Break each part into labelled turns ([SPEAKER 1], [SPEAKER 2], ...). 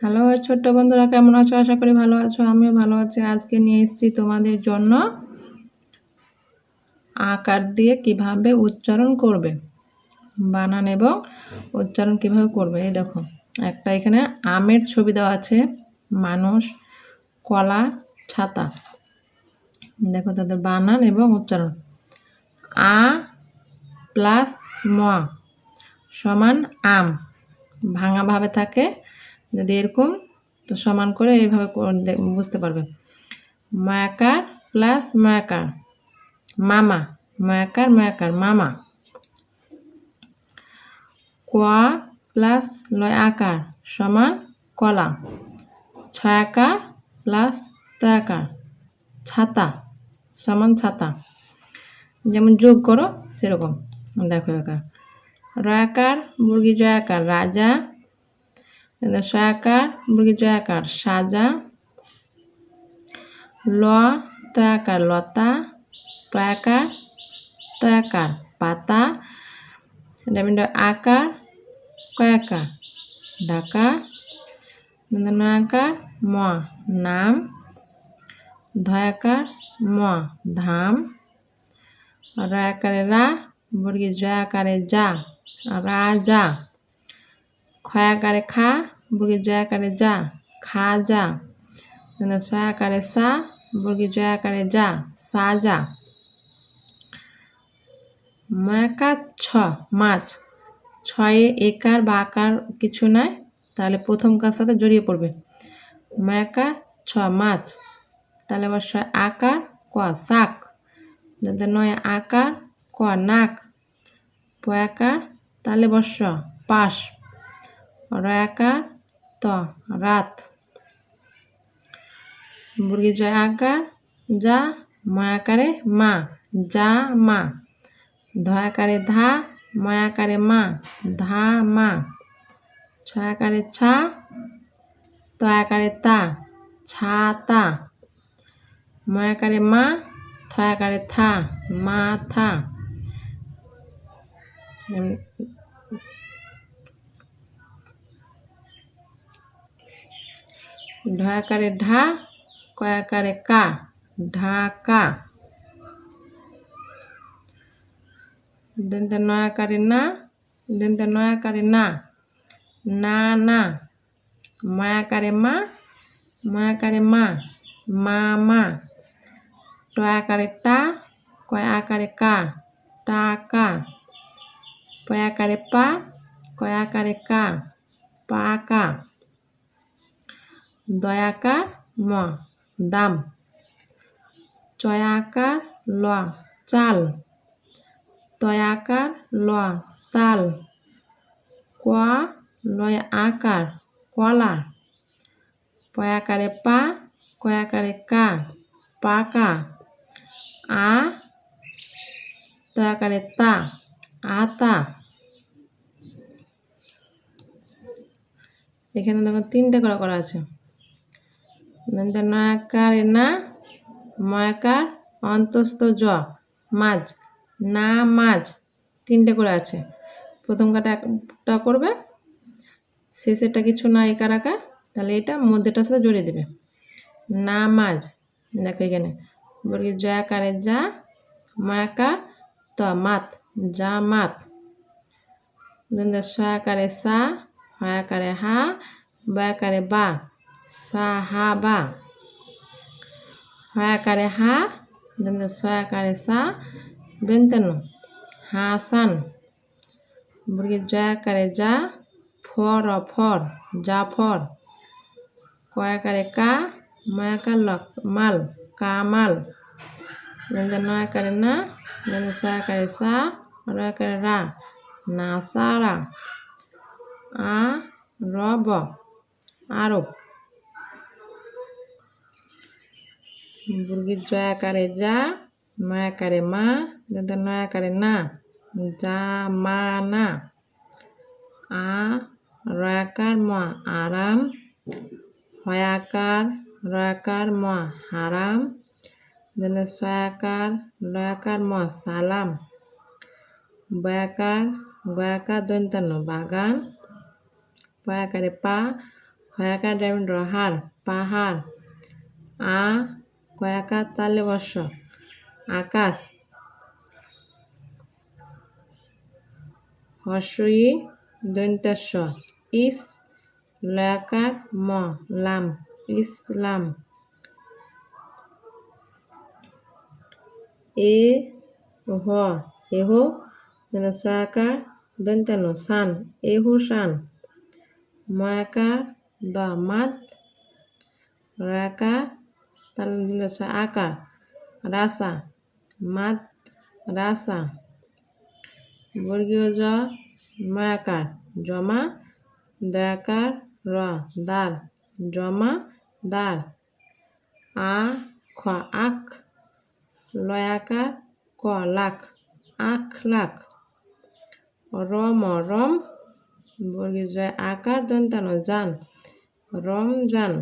[SPEAKER 1] Hello ছোট্ট বন্ধুরা, কেমন আছো? আশা করি ভালো আছো। আমিও ভালো আছি। আজকে নিয়ে এসেছি তোমাদের জন্য আকার দিয়ে কীভাবে উচ্চারণ করবে, বানান এবং উচ্চারণ কীভাবে করবে। এই দেখো, একটা এখানে আমের ছবি দেওয়া আছে, মানুষ, কলা, ছাতা। দেখো তাদের বানান এবং উচ্চারণ। আ প্লাস ম সমান আম। ভাঙাভাবে থাকে যদি এরকম, তো সমান করে এইভাবে বুঝতে পারবে। মায়াকার প্লাস মায়াকার। মামা, মায়াকার মায়াকার, মামা। কোয়া প্লাস লয় আকার সমান কলা। ছয়াকার প্লাস তয়াকার ছাতা সমান ছাতা। যেমন যোগ করো, সেরকম। দেখো একার রয়াকার, মুরগি জয়াকার, রাজা সয়াকার মুরগি জয়াকার, সাজা, ল, তয়াকার, লতা, তয়াকার তয়াকার, পাতা, এটা আকার, কয়াকার, ঢাকা নয়াকার, ম, নাম, ধয়াকার, ম, ধাম রায়াকারে রা, মুরগি জয়াকারে যা, রাজা। ক্ষয়াকারে খা বুর্গি জয়াকারে যা খা যা সয়াকারে সা বুর্গি জয়াকারে যা সা যা মাকা ছ মাছ ছয়ে একার বা আকার কিছু নাই তাহলে প্রথম কার সাথে জড়িয়ে পড়বে মাকা ছ মাছ তাহলে আবার ছয় আকার ক শাক যদি নয় আকার ক নাক পয়াকার তাহলে বর্ষ পাশ রয়াকার ত, রাত। মুরগি জয় আকার যা মায়াকারে মা, যা মা। ধয়াকারে ধা মায়াকারে মা, ধা মা। ছয়াকারে ছা তয়াকারে তা, ছা তা। ময়াকারে মা থয়াকারে থা, মা থা। ঢাকারে ঢা, কয়াকারে কা, ঢাকা। দন্তে নয়াকারে না দন্তে নয়াকারে না না না। মায়াকারে মা মায়াকারে মা মা মা। টয়াকারে টা কয় আকারে কা। টাকা পয়াকারে পা কয় আকারে কা। পাকা দয়াকার ম, দাম। চয়াকার ল, চাল। তয়াকার ল, তাল। ক লয় আকার কলা। পয়াকারে পা, কয়াকারে কা, পাকা। আ তয়াকারে তা, আতা। এখানে দেখো তিনটে করে করা আছে। নয়াকারে না ময়াকার অন্তস্থ জ মাছ না মাছ তিনটে করে আছে প্রথম কাটা করবে শেষেরটা কিছু না একার আঁকা তাহলে এটা মধ্যেটার সাথে জড়িয়ে দেবে না মাছ দেখো এখানে বলি জয়াকারে যা মায়াকা ত মাত যা মাত সয়াকারে সা হয়াকারে হা বয়াকারে বা সাহাবা। হয়াকারে হা দন্ত সয়াকারে সা দন্তন হাসান। বুড়ি জয়াকারে যা ফর ফর জাফর কয়াকারে কা, ময়াকার লক, মাল, কামাল। দন্ত নয়াকারে না দন্ত সয়াকারে সা রয়াকারে রা, নাসারা। আ, রব, আরব। বুর্গির জয়াকারে যা মায়াকারে মা দন্ত নয়াকারে না যা মা না আ রয়াকার ম আরাম হয়াকার রয়াকার ম হারাম দন্ত সয়াকার লয়াকার ম সালাম বয়াকার গয়াকার দন্তন্য বাগান পয়াকারে পা হয়াকার ডায়মন্ড র হার পাহাড় আ কয়াকার তালে বর্ষ আকাশ। হর্ষই দন্তাস্য ইস, লয়াকার, ম, লাম। ইসলাম এ, হ, এহ, সয়াকার, দন্তানো, সান। এহু, সান। ময়াকার, দ, মাত। রাকা তাল আকার, রাসা মাত রাসা, বর্গীয় জ, মায়াকার, জমা, দয়াকার, র, দার, জমা, দার, আ, খ, আখ, লয়াকার, ক, লাখ, আখ, লাখ, রম রম, বর্গীয় আকার, দন্তানো, জান, রম, জান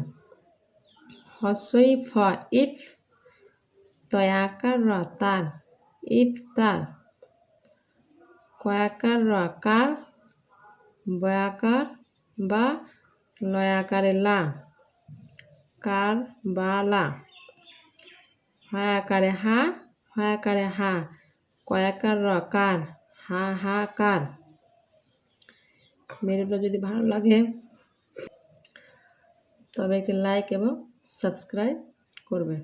[SPEAKER 1] হস্যই ফ ইফ তয়াকার র তার ইফ তার কয়াকার র কার বয়াকার বা লয়াকারে লা কার বা লা হয়াকারে হা হয়াকারে হা কয়াকার র কার হা হা কার ভিডিওটা যদি ভালো লাগে, তবে একটি লাইক এবং সাবস্ক্রাইব করবে